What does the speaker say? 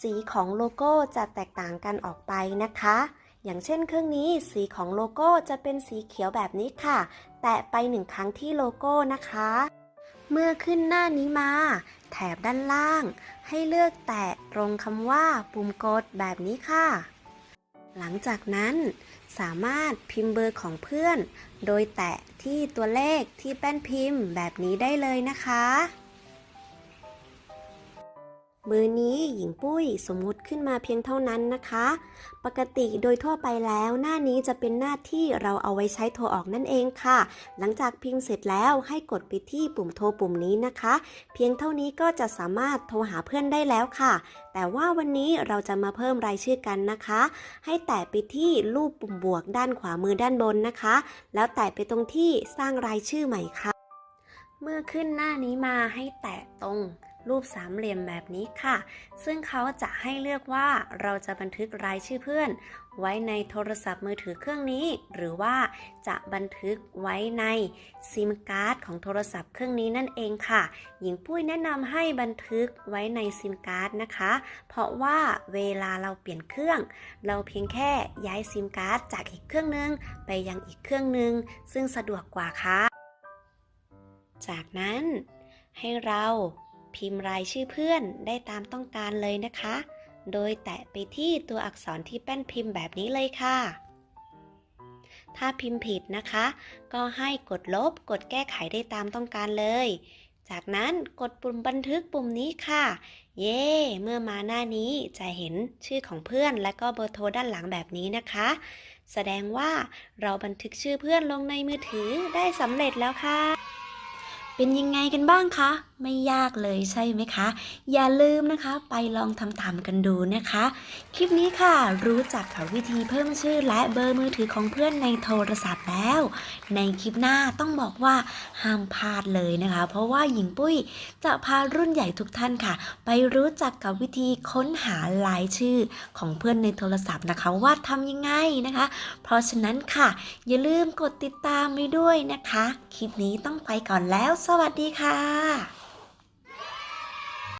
สีของโลโก้จะแตกต่างกันออกไปนะคะ อย่างเช่นเครื่องนี้สีของโลโก้จะเป็นสีเขียวแบบนี้ค่ะ แตะไปหนึ่งครั้งที่โลโก้นะคะ เมื่อขึ้นหน้านี้มา แถบด้านล่าง ให้เลือกแตะตรงคำว่าปุ่มกดแบบนี้ค่ะ หลังจากนั้นสามารถพิมพ์เบอร์ของเพื่อน โดยแตะที่ตัวเลขที่แป้นพิมพ์แบบนี้ได้เลยนะคะ เบอร์นี้หญิงปุ้ยสมมุติขึ้นมาเพียงเท่านั้นนะคะ ปกติโดยทั่วไปแล้วหน้านี้จะเป็นหน้าที่เราเอาไว้ใช้โทรออกนั่นเองค่ะ หลังจากพิมพ์เสร็จแล้วให้กดไปที่ปุ่มโทรปุ่มนี้นะคะ เพียงเท่านี้ก็จะสามารถโทรหาเพื่อนได้แล้วค่ะ แต่ว่าวันนี้เราจะมาเพิ่มรายชื่อกันนะคะ ให้แตะไปที่รูปปุ่มบวกด้านขวามือด้านบนนะคะ แล้วแตะไปตรงที่สร้างรายชื่อใหม่ค่ะ เมื่อขึ้นหน้านี้มาให้แตะตรง รูปสามเหลี่ยมแบบนี้ค่ะ ซึ่งเขาจะให้เลือกว่าเราจะบันทึกรายชื่อเพื่อน ไว้ในโทรศัพท์มือถือเครื่องนี้ หรือว่าจะบันทึกไว้ในซิมการ์ดของโทรศัพท์เครื่องนี้นั่นเองค่ะ หญิงปุ้ยแนะนำให้บันทึกไว้ในซิมการ์ดนะคะ เพราะว่าเวลาเราเปลี่ยนเครื่อง เราเพียงแค่ย้ายซิมการ์ดจากอีกเครื่องนึง ไปยังอีกเครื่องนึง ซึ่งสะดวกกว่าค่ะ จากนั้นให้เรา พิมพ์รายชื่อเพื่อนได้ตามต้องการเลยนะคะ โดยแตะไปที่ตัวอักษรที่แป้นพิมพ์แบบนี้เลยค่ะ ถ้าพิมพ์ผิดนะคะ ก็ให้กดลบกดแก้ไขได้ตามต้องการเลย จากนั้นกดปุ่มบันทึกปุ่มนี้ค่ะ เย้เมื่อมาหน้านี้จะเห็นชื่อของเพื่อนและก็เบอร์โทรด้านหลังแบบนี้นะคะ แสดงว่าเราบันทึกชื่อเพื่อนลงในมือถือได้สำเร็จแล้วค่ะเป็นยังไงกันบ้างคะ ไม่ยากเลยใช่ไหมคะ อย่าลืมนะคะไปลองทำตามกันดูนะคะ คลิปนี้ค่ะรู้จักกับวิธีเพิ่มชื่อและเบอร์มือถือของเพื่อนในโทรศัพท์แล้ว ในคลิปหน้าต้องบอกว่าห้ามพลาดเลยนะคะ เพราะว่าหญิงปุ้ยจะพารุ่นใหญ่ทุกท่านค่ะ ไปรู้จักกับวิธีค้นหารายชื่อของเพื่อนในโทรศัพท์นะคะ ว่าทำยังไงนะคะ เพราะฉะนั้นค่ะ อย่าลืมกดติดตามไว้ด้วยนะคะ คลิปนี้ต้องไปก่อนแล้ว สวัสดีค่ะ